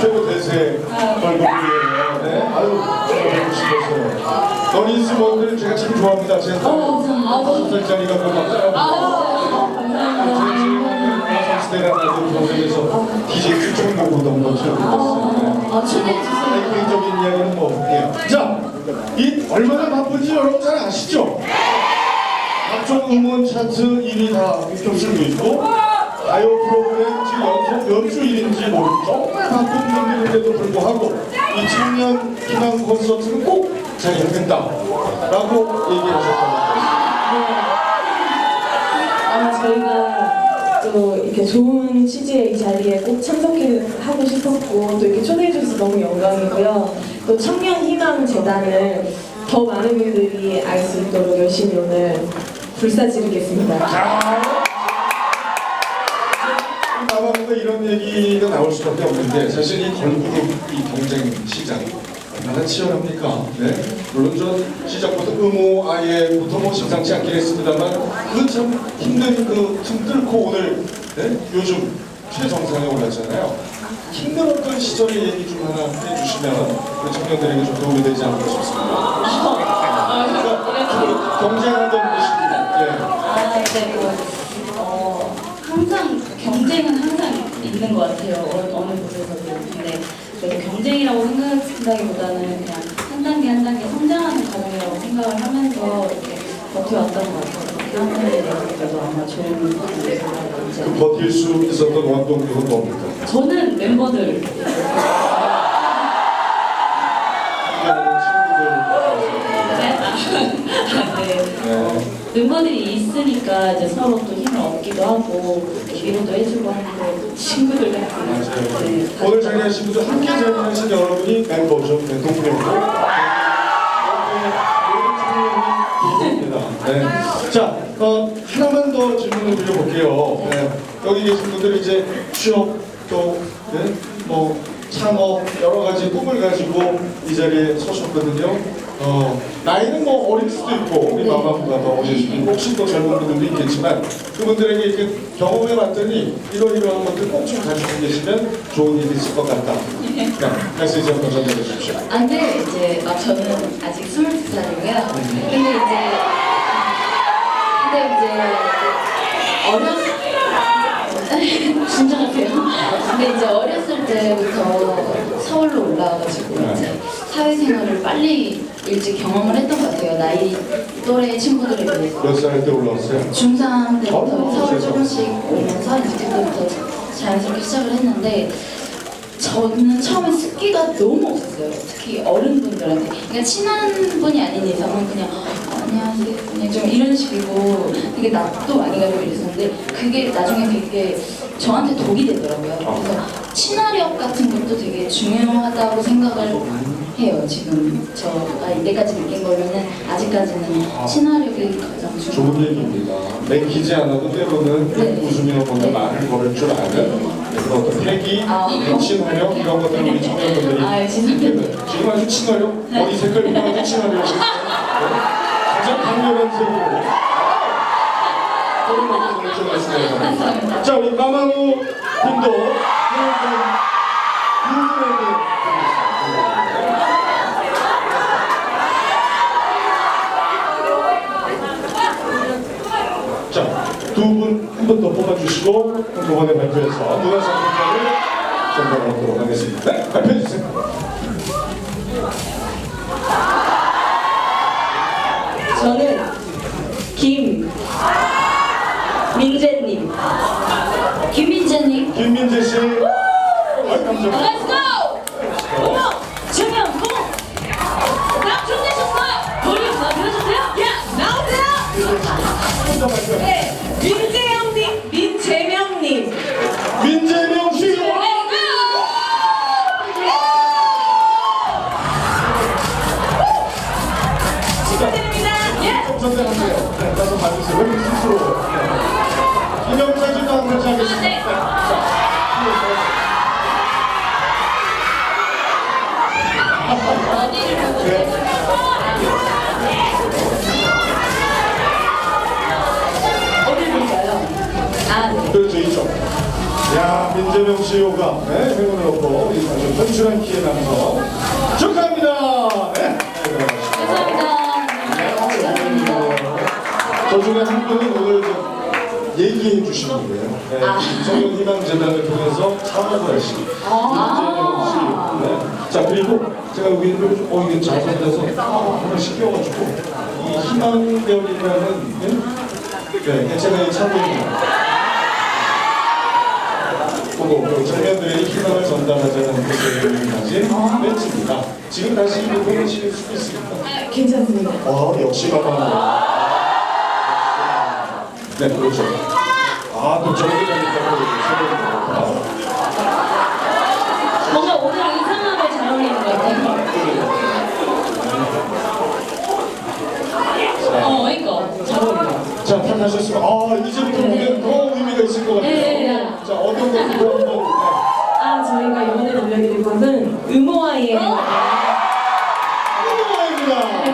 최고 대세 얼굴이에요. 네. 아유, 정말 보고 싶었어요. 너니스 분들 제가 참 좋아합니다. 제 살짜리가 그막 선수대가 나도 경쟁에서 DJ 추천곡으로 너무 최고였어요. 아, 초대해주세요. 개인적인 이야기는 뭐 없고요. 자, 이 얼마나 바쁜지 여러분 잘 아시죠? 각종 음원 차트 1위 다 휩쓸고 있고 가요 프로그램 지금 몇 주일인지 모르고 정말 바쁜 분들인데도 불구하고 이 청년 희망 콘서트는 꼭 자리가 된다라고 얘기하셨던 아마 저희가 또 이렇게 좋은 취지의 이 자리에 꼭 참석하고 싶었고 또 이렇게 초대해 주셔서 너무 영광이고요. 또 청년 희망 재단을 더 많은 분들이 알 수 있도록 열심히 오늘 불사지르겠습니다. 나방도 이런 얘기가 나올 수밖에 없는데 사실 이 걸그룹 이 경쟁 시장 얼마나 치열합니까? 네? 물론 저 시작부터 의무 아예부터 뭐 심상치 않긴 했습니다만 그 참 힘든 그 틈 뚫고 오늘 네? 요즘 최정상에 올랐잖아요. 힘들었던 시절의 얘기 좀 하나 해주시면 우리 청년들에게 좀 도움이 되지 않을까 싶습니다. 그러니까 그 경쟁하던 그 시기, 예. 아, 네, 뭐, 어, 경쟁은 항상 있는 것 같아요. 어, 어느 곳에서도. 근데 내가 경쟁이라고 생각한다기보다는 그냥 한 단계 한 단계 성장하는 과정이라고 생각을 하면서 이렇게 버텨왔던 것 같아요. 그런 분들에게도 아마 좋은 이제. 그 버틸 수 있었던 원동력은 뭡니까? 저는 멤버들, 네. 네. 멤버들이 있으니까 이제 서로 또 힘을 얻기도 하고 위로도 해주고 하는 친구들 같은. 네. 오늘 자리하신 분들 함께 자리하신 여러분이 멤버죠. 네, 동료고. 네. 자, 어, 하나만 더 질문을 드려볼게요. 네. 여기 계신 분들 이제 취업 또, 네, 뭐 창업 여러 가지 꿈을 가지고 이 자리에 서셨거든요. 어, 나이는 뭐 어릴 수도 있고 우리 마마보다 더 어릴 수도 있고 혹시 또 젊은 분들도 있겠지만 그분들에게 이렇게 경험해 봤더니 이런 이런 것들 꼭 좀 가지고 계시면 좋은 일이 있을 것 같다. 네, 메시지 한번 전달해 주십시오. 아, 근데 이제 아, 저는 아직 22살이고요. 근데 이제 근데 이제 어렸 진정하세요. 근데 이제 어렸을 때부터 서울로 올라와가지고 이제 사회생활을 빨리 일찍 경험을 했던 것 같아요. 나이 또래 친구들에 비해서. 몇 살 때 올라왔어요? 중3 때부터 어, 서울. 조금씩 오면서 이제 그때부터 자연스럽게 시작을 했는데 저는 처음에 습기가 너무 없었어요. 특히 어른분들한테. 그러니까 친한 분이 아닌 이상은 그냥 어, 안녕하세요. 그냥 좀 이런 식이고 되게 낯도 많이 가리고 이랬었는데 그게 나중에 되게 저한테 독이 되더라고요. 그래서 친화력 같은 것도 되게 중요하다고 생각을 해요. 지금 저가 이때까지 느낀 걸로는 아직까지는 친화력이 가장 중요해요. 좋은 얘기입니다. 맥히지 않아도 때로는 네. 웃으며 먼저 네. 말을 걸을 줄 아는 그런 어떤 패기, 아. 친화력 이런 것들 우리 청년분들이 아, 죄송합니다. 지금 아주 친화력, 머리 색깔 보면 친화력이 있어요. 네. 가장 강렬한 색으로 그런 자 우리 마마무 분도 누구에게 자, 두 분한번더 뽑아주시고 한두번에 발표해서 문화상품권을 전달하도록 하겠습니다. 네, 발표해주세요. 저는 김 민재님 김민재님, 김민재 씨. 아, 감사합니다. 전달하세요. 네, 나도 봐주세요. 왜 이렇게 스스로. 네. 기념사진도 한 번씩 하겠습니다. 네. 네. 그렇죠, 이쪽. 야 민재명 CEO가 네, 행운을 얻고 이 아주 현출한 키에 남서 축하합니다. 네. 저 중에 한 분은 오늘 저 얘기해 주신 분이에요. 네, 아. 성형 희망 재단을 통해서 창업을 하신 민재명 CEO. 네. 자 그리고 제가 여기를 어 이게 잘 선돼서 하나 시켜가지고 이 희망별이라는 네, 네 제가 참고입니다. 보고 그 청년들에게 희망을 전달하자는 뜻을 가진 벤츠입니다. 지금 다시 이거 보내실 수 있습니까? 괜찮습니다. 아 역시 가방. 네 그렇죠. 아또 정리하니까 뭔가 오늘 의상하고 잘 어울리는 것 같아요. 어, 이거 잘 어울려. 자 탓하셨으면 아 이제부터 보면 더 의미가 있을 것 같아요. 네. 자 어떤 곡으로 한번 아 저희가 이번에 들려드릴 곡은 음모아이의 어?